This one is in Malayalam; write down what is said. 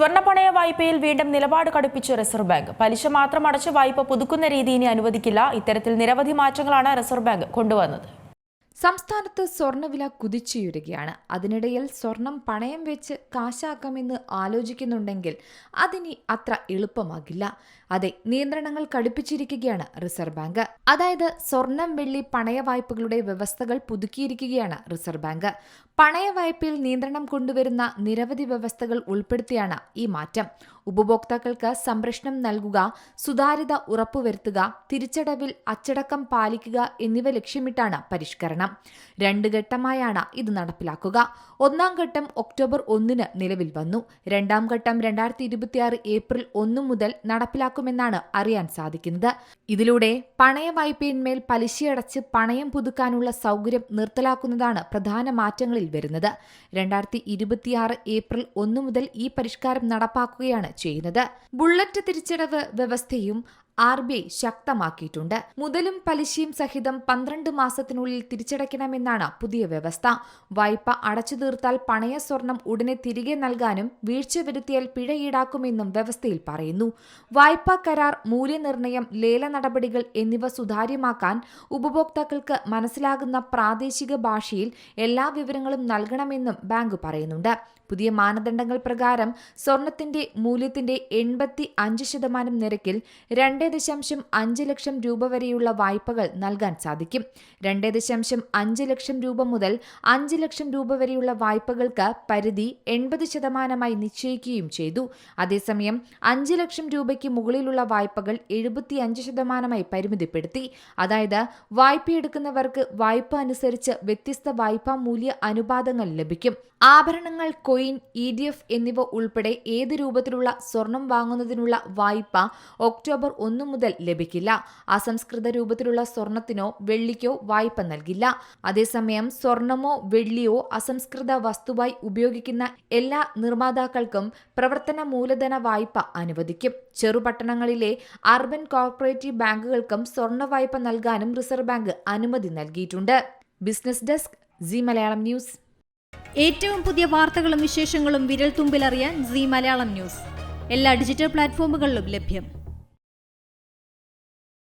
സ്വർണപ്പണയ വായ്പയിൽ വീണ്ടും നിലപാട് കടുപ്പിച്ച് റിസർവ് ബാങ്ക്. പലിശ മാത്രം അടച്ച് വായ്പ പുതുക്കുന്ന രീതി ഇനി അനുവദിക്കില്ല. ഇത്തരത്തിൽ നിരവധി മാറ്റങ്ങളാണ് റിസർവ് ബാങ്ക് കൊണ്ടുവന്നത്. സംസ്ഥാനത്ത് സ്വർണവില കുതിച്ചുയരുകയാണ്. അതിനിടയിൽ സ്വർണം പണയം വെച്ച് കാശാക്കാമെന്ന് ആലോചിക്കുന്നുണ്ടെങ്കിൽ അതിനി അത്ര എളുപ്പമാകില്ല. അതെ നിയന്ത്രണങ്ങൾ കടുപ്പിച്ചിരിക്കുകയാണ് റിസർവ് ബാങ്ക്. അതായത് സ്വർണം വെള്ളി പണയ വായ്പകളുടെ വ്യവസ്ഥകൾ പുതുക്കിയിരിക്കുകയാണ് റിസർവ് ബാങ്ക്. പണയ വായ്പയിൽ നിയന്ത്രണം കൊണ്ടുവരുന്ന നിരവധി വ്യവസ്ഥകൾ ഉൾപ്പെടുത്തിയാണ് ഈ മാറ്റം. ഉപഭോക്താക്കൾക്ക് സംരക്ഷണം നൽകുക സുതാര്യത ഉറപ്പുവരുത്തുക തിരിച്ചടവിൽ അച്ചടക്കം പാലിക്കുക എന്നിവ ലക്ഷ്യമിട്ടാണ് പരിഷ്കരണം. രണ്ട് ഘട്ടമായാണ് ഇത് നടപ്പിലാക്കുക. ഒന്നാം ഘട്ടം ഒക്ടോബർ ഒന്നിന് നിലവിൽ വന്നു. രണ്ടാം ഘട്ടം രണ്ടായിരത്തി ഇരുപത്തിയാറ് ഏപ്രിൽ ഒന്ന് മുതൽ നടപ്പിലാക്കുമെന്നാണ് അറിയാൻ സാധിക്കുന്നത്. ഇതിലൂടെ പണയ വായ്പയിന്മേൽ പലിശയടച്ച് പണയം പുതുക്കാനുള്ള സൗകര്യം നിർത്തലാക്കുന്നതാണ് പ്രധാന മാറ്റങ്ങളിൽ വരുന്നത്. രണ്ടായിരത്തി ഇരുപത്തിയാറ് ഏപ്രിൽ ഒന്ന് മുതൽ ഈ പരിഷ്കാരം നടപ്പാക്കുകയാണ് ചെയ്യുന്നത്. ബുള്ളറ്റ് തിരിച്ചടവ് വ്യവസ്ഥയും ആർ ബി ഐ ശക്തമാക്കിയിട്ടുണ്ട്. മുതലും പലിശയും സഹിതം പന്ത്രണ്ട് മാസത്തിനുള്ളിൽ തിരിച്ചടയ്ക്കണമെന്നാണ് പുതിയ വ്യവസ്ഥ. വായ്പ അടച്ചു തീർത്താൽ പണയ സ്വർണം ഉടനെ തിരികെ നൽകാനും വീഴ്ച വരുത്തിയാൽ പിഴ ഈടാക്കുമെന്നും വ്യവസ്ഥയിൽ പറയുന്നു. വായ്പാ കരാർ മൂല്യനിർണയം ലേല നടപടികൾ എന്നിവ സുതാര്യമാക്കാൻ ഉപഭോക്താക്കൾക്ക് മനസ്സിലാകുന്ന പ്രാദേശിക ഭാഷയിൽ എല്ലാ വിവരങ്ങളും നൽകണമെന്നും ബാങ്ക് പറയുന്നുണ്ട്. പുതിയ മാനദണ്ഡങ്ങൾ പ്രകാരം സ്വർണത്തിന്റെ മൂല്യത്തിന്റെ എൺപത്തി അഞ്ച് ശതമാനം നിരക്കിൽ രണ്ട് ദശാംശം അഞ്ച് ലക്ഷം രൂപ വരെയുള്ള വായ്പകൾ നൽകാൻ സാധിക്കും. രണ്ട് ദശാംശം അഞ്ച് ലക്ഷം രൂപ മുതൽ അഞ്ച് ലക്ഷം രൂപ വരെയുള്ള വായ്പകൾക്ക് പരിധി എൺപത് ശതമാനമായി നിശ്ചയിക്കുകയും ചെയ്തു. അതേസമയം അഞ്ച് ലക്ഷം രൂപയ്ക്ക് മുകളിലുള്ള വായ്പകൾ എഴുപത്തിയഞ്ച് ശതമാനമായി പരിമിതപ്പെടുത്തി. അതായത് വായ്പയെടുക്കുന്നവർക്ക് വായ്പ അനുസരിച്ച് വ്യത്യസ്ത വായ്പാ മൂല്യ അനുപാതങ്ങൾ ലഭിക്കും. ആഭരണങ്ങൾ കൊയിൻ ഇ ഡി എഫ് എന്നിവ ഉൾപ്പെടെ ഏത് രൂപത്തിലുള്ള സ്വർണം വാങ്ങുന്നതിനുള്ള വായ്പ ഒക്ടോബർ ഒന്ന് മുതൽ ലഭിക്കില്ല. അസംസ്കൃത രൂപത്തിലുള്ള സ്വർണത്തിനോ വെള്ളിക്കോ വായ്പ നൽകില്ല. അതേസമയം സ്വർണമോ വെള്ളിയോ അസംസ്കൃത വസ്തുവായി ഉപയോഗിക്കുന്ന എല്ലാ നിർമ്മാതാക്കൾക്കും പ്രവർത്തന മൂലധന വായ്പ അനുവദിക്കും. ചെറുപട്ടണങ്ങളിലെ അർബൻ കോർപ്പറേറ്റീവ് ബാങ്കുകൾക്കും സ്വർണ വായ്പ നൽകാനും റിസർവ് ബാങ്ക് അനുമതി നൽകിയിട്ടുണ്ട്. Business desk Zee Malayalam news. ഏറ്റവും പുതിയ വാർത്തകളും വിശേഷങ്ങളും വിരൽ തുമ്പിലറിയാൻ സി മലയാളം ന്യൂസ്. എല്ലാ ഡിജിറ്റൽ പ്ലാറ്റ്ഫോമുകളിലും ലഭ്യം.